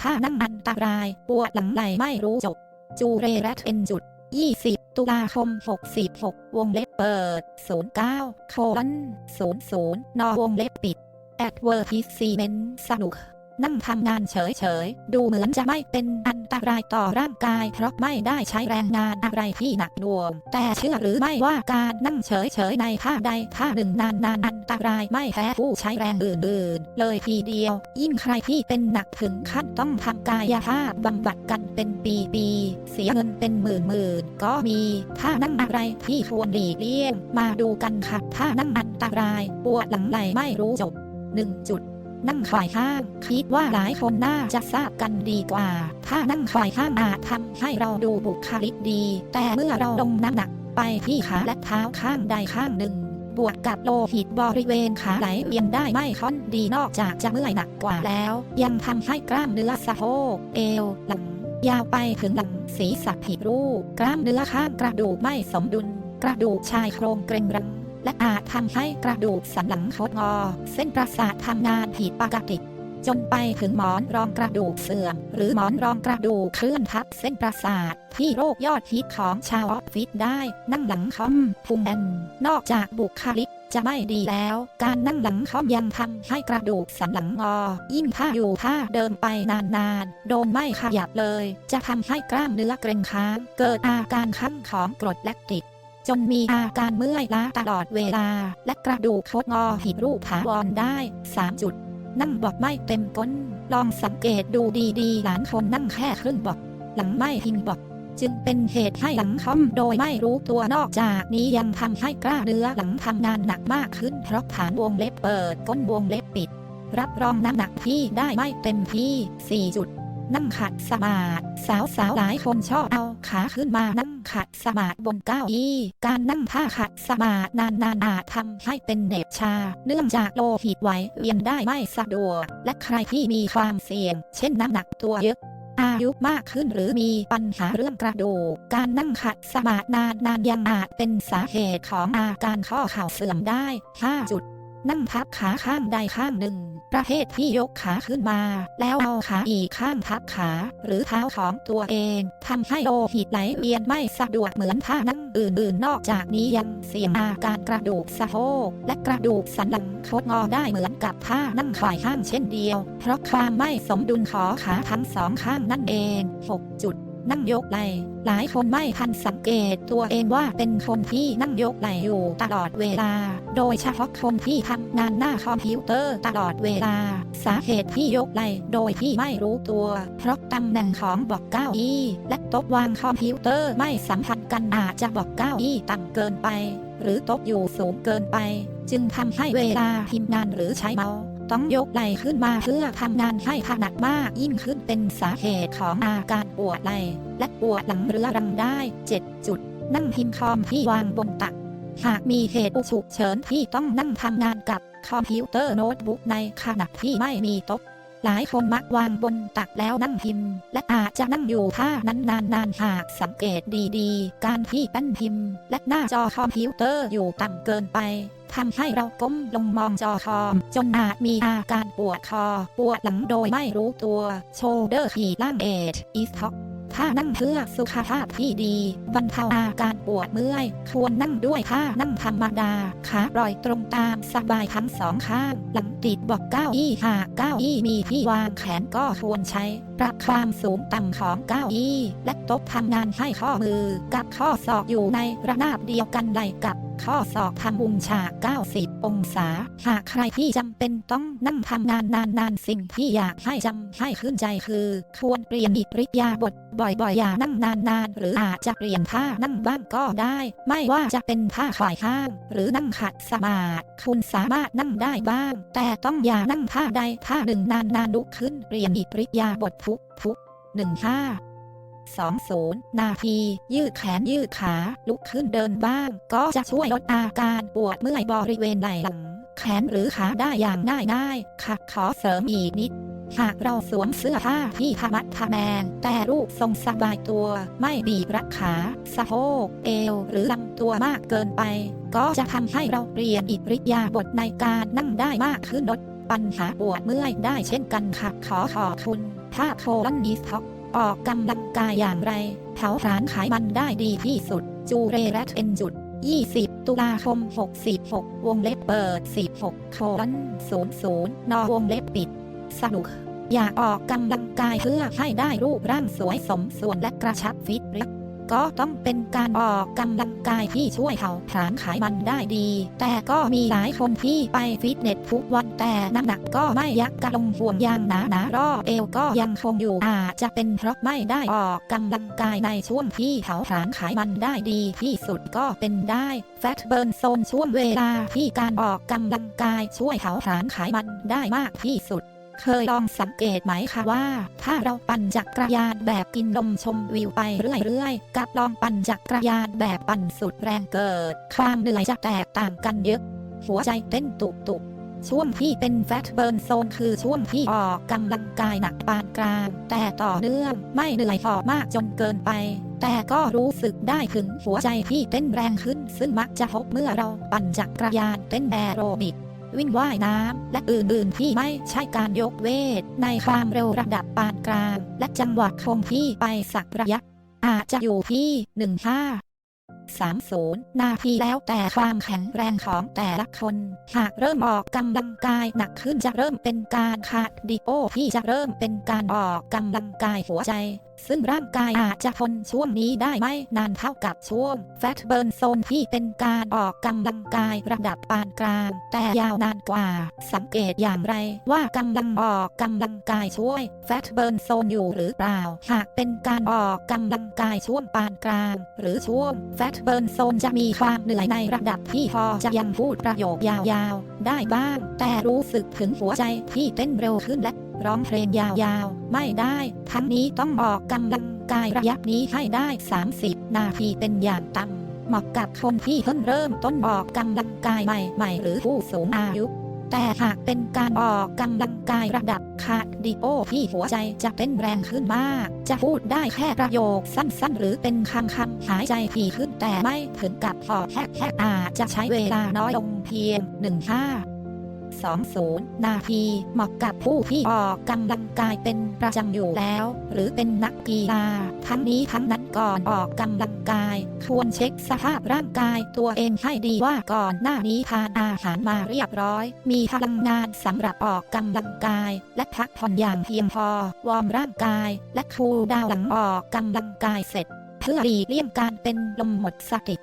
ถ้านั่งอันตรายปวดหลังไหลไม่รู้จบ จูเรแรตเอ็นจุด 20 ตุลาคม 66 วงเล็บเปิด 09 โคลัน00 นอวงเล็บปิด แอดเวอร์ทิสซีเมนสนุก นั่งทำงานเฉยๆ ดูเหมือนจะไม่เป็นอันตรายต่อร่างกาย เพราะไม่ได้ใช้แรงงานอะไรที่หนักหน่วง แต่เชื่อหรือไม่ว่าการนั่งเฉยๆ ในท่าใดท่าหนึ่งนานๆ อันตรายไม่แพ้ผู้ใช้แรงอื่นๆ เลยทีเดียว ยิ่งใครที่เป็นหนักถึงขั้นต้องทำกายภาพบำบัดกันเป็นปีๆ เสียเงินเป็นหมื่นๆ ก็มีท่านั่งอะไรที่ควรหลีกเลี่ยง มาดูกันค่ะท่านั่งอันตรายปวดหลังไหลไม่รู้จบ1จุด นั่งควายข้าง คิดว่าหลายคนน่าจะทราบกันดีกว่า ถ้านั่งควายข้างอาจทำให้เราดูบุคลิกดี แต่เมื่อเราลงน้ำหนักไปที่ขาและเท้าข้างใดข้างหนึ่ง บวกกับโลหิตบริเวณขาไหลเวียนได้ไม่ค่อนดีนอกจากจะเมื่อยหนักกว่าแล้ว ยังทำให้กล้ามเนื้อสะโพกเอวหลังยาวไปถึงหลังศีรษะผิดรูป กล้ามเนื้อข้างกระดูกไม่สมดุล กระดูกชายโครงเกร็งรัง และอาจทำให้กระดูกสันหลังคดงอ เส้นประสาททำงานผิดปกติ จนไปถึงหมอนรองกระดูกเสื่อม หรือหมอนรองกระดูกเคลื่อนทับเส้นประสาท ที่โรคยอดฮิตของชาวออฟฟิศได้ นั่งหลังคอมพุงแอนนอกจากบุคลิกจะไม่ดีแล้ว การนั่งหลังคอมยังทำให้กระดูกสันหลังงอ ยิ่งถ้าอยู่ท่าเดินไปนานๆ โดนไม่ขยับเลย จะทำให้กล้ามเนื้อเกร็งค้าง เกิดอาการขั้นของกรดแลคติก จนมีอาการเมื่อยล้าตลอดเวลา และกระดูกคดงอผิดรูปถาวรได้ 3 จุด นั่งบอกไม่เต็มก้น ลองสังเกตดูดีๆ หลานคนนั่งแค่ครึ่งบอกหลังไม่พิงบอกจึงเป็นเหตุให้หลังคอมโดยไม่รู้ตัวนอกจากนี้ยังทำให้กล้าเนื้อหลังทำงานหนักมากขึ้นเพราะฐานวงเล็บเปิดก้นวงเล็บปิด รับรองน้ำหนักที่ได้ไม่เต็มที่ 4 จุด นั่งขัดสมาธิสาวสาวๆหลายคนชอบเอาขาขึ้นมานั่ง ขัดสมาธิบนเก้าอี้ การนั่งท่าขัดสมาธินานๆอาจทำให้เป็นเหน็บชา เนื่องจากโลหิตไหลเวียนได้ไม่สะดวก และใครที่มีความเสี่ยง เช่นน้ำหนักตัวเยอะอายุมากขึ้นหรือมีปัญหาเรื่องกระดูก การนั่งขัดสมาธินานๆยังอาจเป็นสาเหตุของอาการข้อเข่าเสื่อมได้5จุด นั่งทับขาข้างใดข้างหนึ่ง ประเภทที่ยกขาขึ้นมา แล้วเอาขาอีกข้างทับขา หรือเท้าของตัวเองทำให้โลหิตไหลเวียนไม่สะดวกเหมือนท่านั่งอื่นๆ นอกจากนี้ยังเสี่ยงอาการกระดูกสะโพกและกระดูกสันหลังคดงอได้เหมือนกับท่านั่งควายข้างเช่นเดียว เพราะความไม่สมดุลของขาทั้งสองข้างนั่นเอง 6 จุด นั่งยกไหลหลายคนไม่ทันสังเกตตัวเองว่าเป็นคนที่นั่งยกไหลอยู่ตลอดเวลา โดยเฉพาะคนที่ทำงานหน้าคอมพิวเตอร์ตลอดเวลา สาเหตุที่ยกไหลโดยที่ไม่รู้ตัว เพราะตำแหน่งของบอกเก้าอี้ และโต๊ะวางคอมพิวเตอร์ไม่สัมพันธ์กันอาจจะบอกเก้าอี้ต่ำเกินไป หรือโต๊ะอยู่สูงเกินไป จึงทำให้เวลาพิมพ์งานหรือใช้เมาส์ ต้องยกไหล่ขึ้นมาเพื่อทำงานให้ถนัดมากยิ่งขึ้นเป็นสาเหตุของอาการปวดไหล่และปวดหลังเรื้อรังได้ 7 จุด นั่งพิมพ์คอมที่วางบนตัก หากมีเหตุฉุกเฉินที่ต้องนั่งทำงานกับคอมพิวเตอร์โน้ตบุ๊กในขณะที่ไม่มีโต๊ะ หลายคนมักวางบนตักแล้วนั่งพิมพ์ และอาจจะนั่งอยู่ท่านั้นนานๆหากสังเกตดีๆ การที่แป้นพิมพ์ และหน้าจอคอมพิวเตอร์อยู่ต่ำเกินไปทำให้เราก้มลงมองจอคอม จนอาจมีอาการปวดคอ ปวดหลังโดยไม่รู้ตัว โชเดอร์ขีล่างเอทอีสท็อก ถ้านั่งเพื่อสุขภาพที่ดี บรรเทาอาการปวดเมื่อย ควรนั่งด้วยท่านั่งธรรมดา ขาปล่อยตรงตามสบายทั้งสองข้าง หลังติดบอกเก้าอี้หากเก้าอี้มีที่วางแขนก็ควรใช้ปรับความสูงต่ำของเก้าอี้ และโต๊ะทำงานให้ข้อมือกับข้อศอกอยู่ในระนาบเดียวกันใดกับ ข้อศอกทำมุมฉาก 90 องศา หากใครที่จำเป็นต้องนั่งทำงานนานๆ สิ่งที่อยากให้จำให้ขึ้นใจคือ ควรเปลี่ยนอิริยาบถบ่อยๆ อย่านั่งนานๆ หรืออาจจะเปลี่ยนท่านั่งบ้างก็ได้ ไม่ว่าจะเป็นท่าฝ่ายข้างหรือนั่งขัดสมาธิคุณสามารถนั่งได้บ้าง แต่ต้องอย่านั่งท่าใดท่าหนึ่งนานๆลุกขึ้นเปลี่ยนอิริยาบถทุกทุกหนึ่งห้า 20 นาที ยืดแขนยืดขา ลุกขึ้นเดินบ้าง ก็จะช่วยลดอาการปวดเมื่อยบริเวณไหล่หลัง แขนหรือขาได้อย่างง่ายง่ายๆค่ะขอเสริมอีกนิดหากเราสวมเสื้อผ้าที่ทะมัดทะแมงแต่รูปทรงสบายตัว ไม่บีบรัดขาสะโพกเอวหรือลำตัวมากเกินไป ก็จะทำให้เราเปลี่ยนอิริยาบถในการนั่งได้มากขึ้นลดปัญหาปวดเมื่อยได้เช่นกันค่ะขอขอบคุณถ้าโคลันอีสท็อก ออกกำลังกายอย่างไร เผาผลาญไขมันได้ดีที่สุด จูเรแรตเอ็นจุด 20 ตุลาคม 66 วงเล็บเปิด 16โคลน00 นอวงเล็บปิด สนุก อยากออกกำลังกายเพื่อให้ได้รูปร่างสวยสมส่วนและกระชับฟิตเรียบ ก็ต้องเป็นการออกกำลังกายที่ช่วยเผาผลาญไขมันได้ดี แต่ก็มีหลายคนที่ไปฟิตเนสทุกวันแต่น้ำหนักก็ไม่ยักกระลงห่วงยางหนาหนารอบเอวก็ยังคงอยู่อาจจะเป็นเพราะไม่ได้ออกกำลังกายในช่วงที่เผาผลาญไขมันได้ดีที่สุดก็เป็นได้แฟตเบิร์นโซนช่วงเวลาที่การออกกำลังกายช่วยเผาผลาญไขมันได้มากที่สุด เคยลองสังเกตไหมคะว่า ถ้าเราปั่นจักรยานแบบกินลมชมวิวไปเรื่อยๆ กับลองปั่นจักรยานแบบปั่นสุดแรงเกิด ความเหนื่อยจะแตกต่างกันเยอะ หัวใจเต้นตุบๆช่วงที่เป็นแฟตเบิร์นโซนคือช่วงที่ออกกำลังกายหนักปานกลาง แต่ต่อเนื่องไม่เหนื่อยหอมากจนเกินไป แต่ก็รู้สึกได้ถึงหัวใจที่เต้นแรงขึ้น ซึ่งมักจะพบเมื่อเราปั่นจักรยานเต้นแอโรบิก วิ่งว่ายน้ำ และอื่นๆ ที่ไม่ใช่การยกเวท ในความเร็วระดับปานกลาง และจังหวะคงที่ไปสักระยะ อาจจะอยู่ที่ 15 30 นาทีแล้วแต่ความแข็งแรงของแต่ละคน หากเริ่มออกกำลังกายหนักขึ้นจะเริ่มเป็นการคาร์ดิโอที่จะเริ่มเป็นการออกกำลังกายหัวใจซึ่งร่างกายอาจจะทนช่วงนี้ได้ไม่นานเท่ากับช่วงแฟตเบิร์นโซนที่เป็นการออกกำลังกายระดับปานกลาง แต่ยาวนานกว่า สังเกตอย่างไรว่ากำลังออกกำลังกายช่วยแฟตเบิร์นโซนอยู่หรือเปล่า หากเป็นการออกกำลังกายช่วงปานกลาง หรือช่วงแฟตเบิร์นโซนจะมีความเหนื่อยในระดับที่พอจะยังพูดประโยคยาวๆ ได้บ้าง แต่รู้สึกถึงหัวใจที่เต้นเร็วขึ้นและ ร้องเพลงยาวๆ ไม่ได้ ทั้งนี้ต้องออกกำลังกายระยะนี้ให้ได้ 30 นาทีเป็นอย่างต่ำเหมาะกับคนที่เพิ่งเริ่มต้นออกกำลังกายใหม่ๆ หรือผู้สูงอายุแต่หากเป็นการออกกำลังกายระดับคาร์ดิโอที่หัวใจจะเต้นแรงขึ้นมาก จะพูดได้แค่ประโยคสั้นๆ หรือเป็นคำคำหายใจถี่ขึ้นแต่ไม่ถึงกับหอบแฮกอาจจะใช้เวลาน้อยลงเพียง15 20 นาที เหมาะกับผู้ที่ออกกำลังกายเป็นประจำอยู่แล้ว หรือเป็นนักกีฬาทั้งนี้ทั้งนั้นก่อนออกกำลังกาย ควรเช็คสภาพร่างกายตัวเองให้ดีว่าก่อนหน้านี้ทานอาหารมาเรียบร้อย มีพลังงานสำหรับออกกำลังกาย และพักผ่อนอย่างเพียงพอ วอร์มร่างกาย และคูลดาวน์หลังออกกำลังกายเสร็จ เพื่อหลีกเลี่ยงการเป็นลมหมดสติ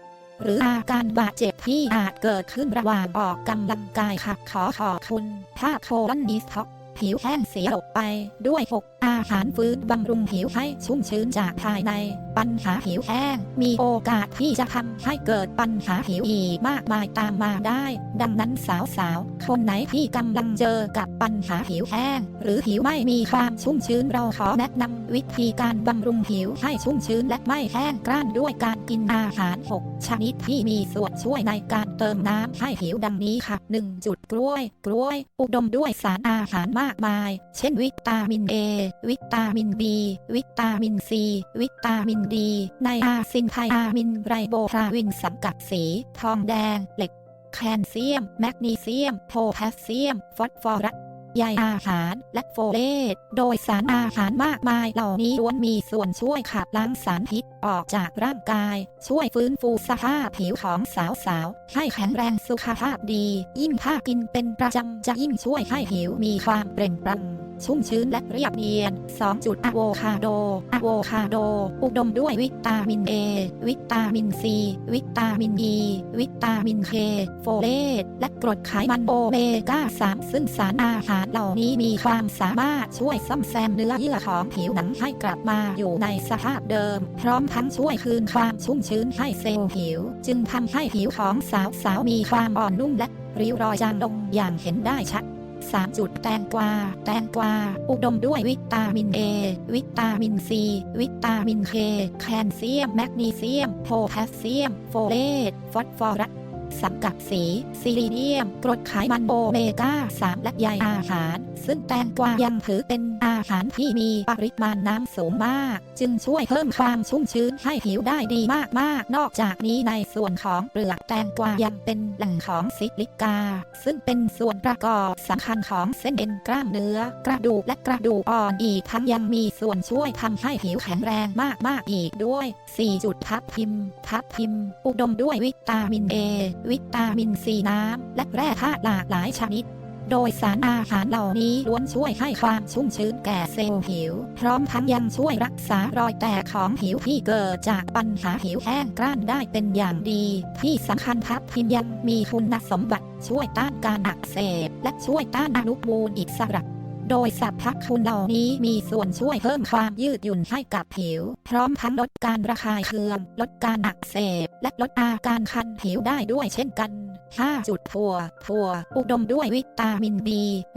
หรืออาการบาดเจ็บที่อาจเกิดขึ้นระหว่างออกกำลังกายค่ะขอขอบคุณภาพโคลันดิสท็อกผิวแห้งเสียออกไปด้วย6อาหารฟื้นบำรุงผิวให้ชุ่มชื้นจากภายในปัญหาผิวแห้ง มีโอกาสที่จะทำให้เกิดปัญหาผิวอีกมากมายตามมาได้ ดังนั้นสาวๆ คนไหนที่กำลังเจอกับปัญหาผิวแห้ง หรือผิวไม่มีความชุ่มชื้นเราขอแนะนำวิธีการบำรุงผิวให้ชุ่มชื้นและไม่แห้งกร้านด้วยการกินอาหาร 6 ชนิดที่มีส่วนช่วยในการเติมน้ำให้ผิวดังนี้ค่ะ 1. จุดกล้วย กล้วย อุดมด้วยสารอาหารมากมาย เช่นวิตามิน A วิตามิน B วิตามิน C วิตามิน D ในอาซินไทอามินไรโบพลาวินสังกัดสี ทองแดง เหล็ก แคลเซียม แมกนีเซียม โพแทสเซียม ฟอสฟอรัสใยอาหารและโฟเลต โดยสารอาหารมากมายเหล่านี้ล้วนมีส่วนช่วยขับล้างสารพิษออกจากร่างกาย ช่วยฟื้นฟูสภาพผิวของสาวๆ ให้แข็งแรงสุขภาพดี ยิ่งถ้ากินเป็นประจำจะยิ่งช่วยให้ผิวมีความเปล่งปลั่ง ชุ่มชื้นและเรียบเนียน 2. จุดอะโวคาโดอะโวคาโด อุดมด้วยวิตามิน A วิตามิน C วิตามิน E วิตามิน K โฟเลตและกรดไขมันโอเมก้า 3 ซึ่งสารอาหารเหล่านี้มีความสามารถช่วยซ่อมแซมเนื้อเยื่อของผิวหนังให้กลับมาอยู่ในสภาพเดิม พร้อมทั้งช่วยคืนความชุ่มชื้นให้เซลล์ผิว จึงทำให้ผิวของสาวๆมีความอ่อนนุ่มและริ้วรอยจางลงอย่างเห็นได้ชัด 3. จุดแตงกวา แตงกวา อุดมด้วยวิตามิน A วิตามิน C วิตามิน K แคลเซียม แมกนีเซียม โพแทสเซียม โฟเลต ฟอสฟอรัส สังกัดสี ซิลิเนียม กรดไขมันโอเมก้า 3 และใยอาหาร ซึ่งแตงกวายังถือเป็นอาหารที่มีปริมาณน้ำสูงมาก จึงช่วยเพิ่มความชุ่มชื้นให้ผิวได้ดีมากๆ นอกจากนี้ในส่วนของเปลือกแตงกวายังเป็นแหล่งของซิลิกา ซึ่งเป็นส่วนประกอบสำคัญของเส้นเอ็นกล้ามเนื้อ กระดูกและกระดูกอ่อนอีกทั้งยังมีส่วนช่วยทำให้ผิวแข็งแรงมากๆอีกด้วย 4 จุดทับทิม ทับทิม อุดมด้วยวิตามิน A วิตามินซีน้ำ และแร่ธาตุหลากหลายชนิด โดยสารอาหารเหล่านี้ล้วนช่วยให้ความชุ่มชื้นแก่เซลล์ผิว พร้อมทั้งยังช่วยรักษารอยแตกของผิวที่เกิดจากปัญหาผิวแห้งกร้านได้เป็นอย่างดี ที่สำคัญทับทิมยังมีคุณสมบัติช่วยต้านการอักเสบ และช่วยต้านอนุมูลอิสระ โดยสรรพคุณเหล่านี้มีส่วนช่วยเพิ่มความยืดหยุ่นให้กับผิว พร้อมทั้งลดการระคายเคือง ลดการอักเสบและลดอาการคันผิวได้ด้วยเช่นกัน5จุดถั่วถั่วอุดมด้วยวิตามิน B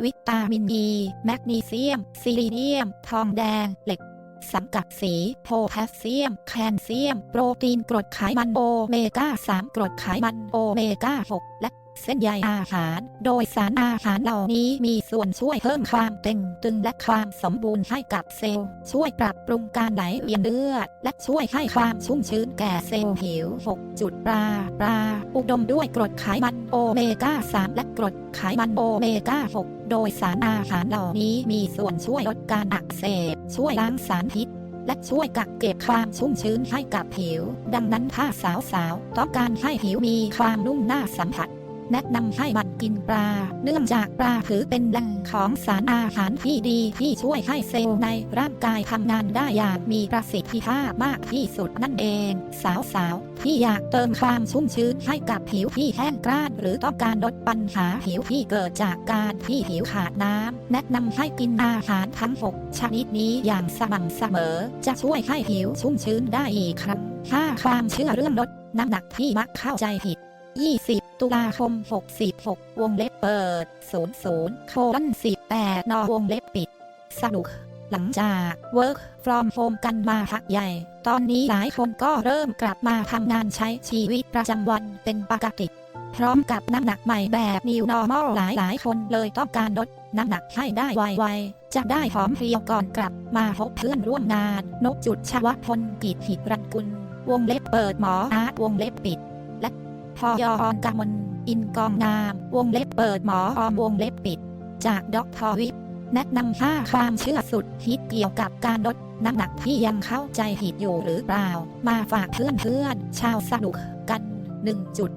วิตามิน E แมกนีเซียม ซิลิเนียม ทองแดง เหล็ก สังกัดสีโพแทสเซียม แคลเซียม โปรตีนกรดไขมันโอเมก้า 3 กรดไขมันโอเมก้า 6 และ เส้นใยอาหาร โดยสารอาหารเหล่านี้มีส่วนช่วยเพิ่มความเต่งตึงและความสมบูรณ์ให้กับเซลล์ ช่วยปรับปรุงการไหลเวียนเลือด และช่วยให้ความชุ่มชื้นแก่เซลล์ผิว 6 จุดปลาปลาอุดมด้วยกรดไขมันโอเมก้า 3 และกรดไขมันโอเมก้า 6 โดยสารอาหารเหล่านี้มีส่วนช่วยลดการอักเสบ ช่วยล้างสารพิษและช่วยกักเก็บความชุ่มชื้นให้กับผิว ดังนั้นถ้าสาวๆ ต้องการให้ผิวมีความนุ่มน่าสัมผัส แนะนำให้มันกินปลา เนื่องจากปลาถือเป็นแหล่งของสารอาหารที่ดีที่ช่วยให้เซลล์ในร่างกายทำงานได้อย่างมีประสิทธิภาพมากที่สุดนั่นเอง สาวๆ ที่อยากเติมความชุ่มชื้นให้กับผิวที่แห้งกร้านหรือต้องการลดปัญหาผิวที่เกิดจากการที่ผิวขาดน้ำแนะนำให้กินอาหารทั้ง 6 ชนิดนี้อย่างสม่ำเสมอ จะช่วยให้ผิวชุ่มชื้นได้อีกครั้ง 5 ความเชื่อเรื่องลดน้ำหนักที่มักเข้าใจผิด 20 ตุลาคม 66 วงเล็บเปิด 00โคลน18 นอวงเล็บปิด สนุก หลังจาก work from home กันมาพักใหญ่ ตอนนี้หลายคนก็เริ่มกลับมาทำงานใช้ชีวิตประจำวันเป็นปกติ พร้อมกับน้ำหนักใหม่แบบ new normal หลายหลายคนเลยต้องการลดน้ำหนักให้ได้ไวๆ จะได้หอมเพรียวก่อนกลับมาพบเพื่อนร่วมงาน นกจุดชวพลกิจหิรันกุล วงเล็บเปิดหมออาร์ตวงเล็บปิด พอยอนกมลอินกองนาม วงเล็บเปิดหมอออมวงเล็บปิด จากดรวิทแนะนำห้าความเชื่อสุดฮิตเกี่ยวกับการลดน้ำหนักที่ยังเข้าใจผิดอยู่หรือเปล่า มาฝากเพื่อนเพื่อนๆชาวสนุกกัน 1 จุด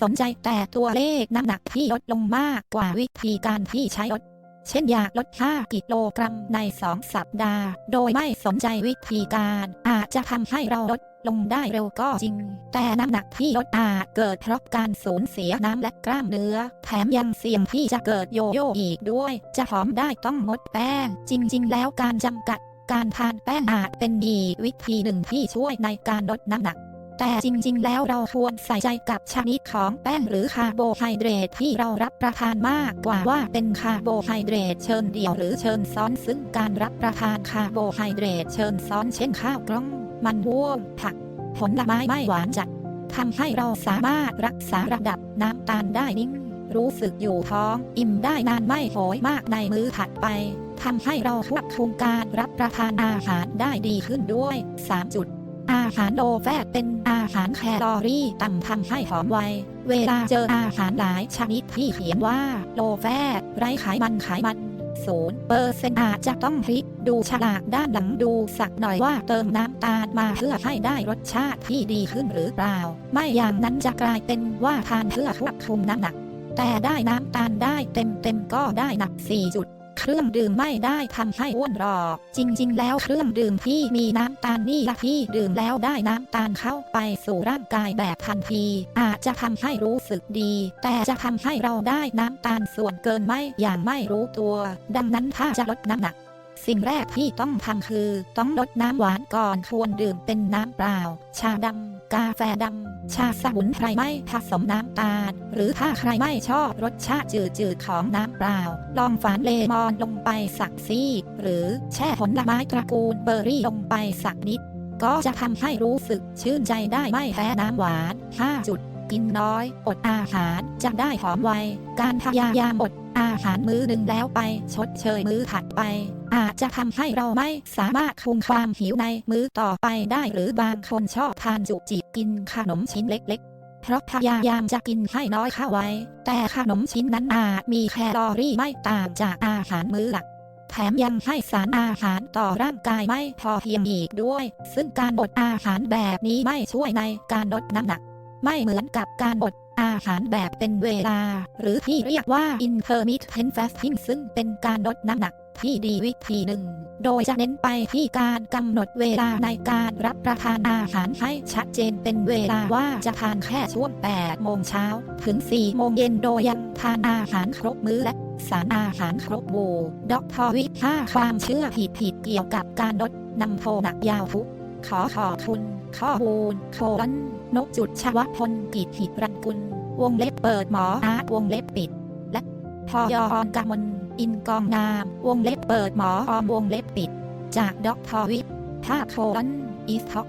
สนใจแต่ตัวเลขน้ำหนักที่ลดลงมากกว่าวิธีการที่ใช้ลด เช่นอยากลด 5 กิโลกรัมใน 2 สัปดาห์ โดยไม่สนใจวิธีการ อาจจะทำให้เราลดลงได้เร็วก็จริง แต่น้ำหนักที่ลดอาจเกิดเพราะการสูญเสียน้ำและกล้ามเนื้อ แถมยังเสี่ยงที่จะเกิดโยโย่อีกด้วย จะผอมได้ต้องงดแป้ง จริง ๆ แล้วการจำกัด การทานแป้งอาจเป็นอีวิธีหนึ่งที่ช่วยในการลดน้ำหนัก แต่จริงๆ แล้วเราควรใส่ใจกับชนิดของแป้งหรือคาร์โบไฮเดรตที่เรารับประทานมากกว่าว่าเป็นคาร์โบไฮเดรตเชิญเดี่ยวหรือเชิญซ้อนซึ่งการรับประทานคาร์โบไฮเดรตเชิญซ้อนเช่นข้าวกล้อง มันม่วงผัก ผลไม้ไม่หวานจัดทำให้เราสามารถรักษาระดับน้ำตาลได้นิ่งรู้สึกอยู่ท้อง อิ่มได้นานไม่โหยมากในมื้อถัดไปทำให้เราควบคุมการรับประทานอาหารได้ดีขึ้นด้วย 3 จุด อาหารโลแฟตเป็นอาหารแคลอรี่ต่ำทำให้หอมไว เวลาเจออาหารหลายชนิดที่เขียนว่าโลแฟตไร้ไขมันไขมันศูนย์เปอร์เซ็นต์อาจจะต้องพลิกดูฉลากด้านหลังดูสักหน่อยว่าเติมน้ำตาลมาเพื่อให้ได้รสชาติที่ดีขึ้นหรือเปล่า ไม่อย่างนั้นจะกลายเป็นว่าทานเพื่อควบคุมน้ำหนัก แต่ได้น้ำตาลได้เต็มเต็มๆก็ได้หนัก 4 จุด เครื่องดื่มไม่ได้ทำให้อ้วนหรอก จริง ๆ แล้วเครื่องดื่มที่มีน้ำตาลนี่ละที่ดื่มแล้วได้น้ำตาลเข้าไปสู่ร่างกายแบบทันที อาจจะทำให้รู้สึกดี แต่จะทำให้เราได้น้ำตาลส่วนเกินไม่อย่างไม่รู้ตัว ดังนั้นถ้าจะลดน้ำหนัก สิ่งแรกที่ต้องทำคือ ต้องลดน้ำหวานก่อนควรดื่มเป็นน้ำเปล่า ชาดำ กาแฟดำ ชาสมุนไพรไม่ผสมน้ำตาล หรือถ้าใครไม่ชอบรสชาติจืดๆของน้ำเปล่า ลองฝานเลมอนลงไปสักซี่ หรือแช่ผลไม้ตระกูลเบอร์รี่ลงไปสักนิด ก็จะทำให้รู้สึกชื่นใจได้ไม่แพ้น้ำหวาน5จุด กินน้อย อดอาหารจะได้ผอมไว การพยายามอดอาหารมื้อหนึ่งแล้วไป ชดเชยมื้อถัดไป อาจจะทำให้เราไม่สามารถคุมความหิวในมื้อต่อไปได้หรือบางคนชอบทานจุจิบกินขนมชิ้นเล็กๆ เพราะพยายามจะกินให้น้อยเข้าไว้ แต่ขนมชิ้นนั้นอาจมีแคลอรี่ไม่ต่างจากอาหารมื้อหลักแถมยังให้สารอาหารต่อร่างกายไม่พอเพียงอีกด้วย ซึ่งการอดอาหารแบบนี้ไม่ช่วยในการลดน้ำหนัก ไม่เหมือนกับการอดอาหารแบบเป็นเวลา หรือที่เรียกว่า intermittent fasting ซึ่งเป็นการลดน้ำหนักที่ดีวิธีหนึ่ง โดยจะเน้นไปที่การกำหนดเวลาในการรับประทานอาหารให้ชัดเจนเป็นเวลาว่าจะทานแค่ช่วง 8 โมงเช้า ถึง 4 โมงเย็นโดยยังทานอาหารครบมื้อและสารอาหารครบหมู่ดอกทอวิท่าความเชื่อผิดๆเกี่ยวกับการลดนำโทหนักยาวทุกขอขอบคุณข้อมูลโคลัน นกจุดชวพลกิจหิรันกุล วงเล็บเปิดหมออาร์ตวงเล็บปิด และพอยอนกมลอินกองนาม วงเล็บเปิดหมออมวงเล็บปิด จากดอกทอวิทภาโคลนอีสท็อก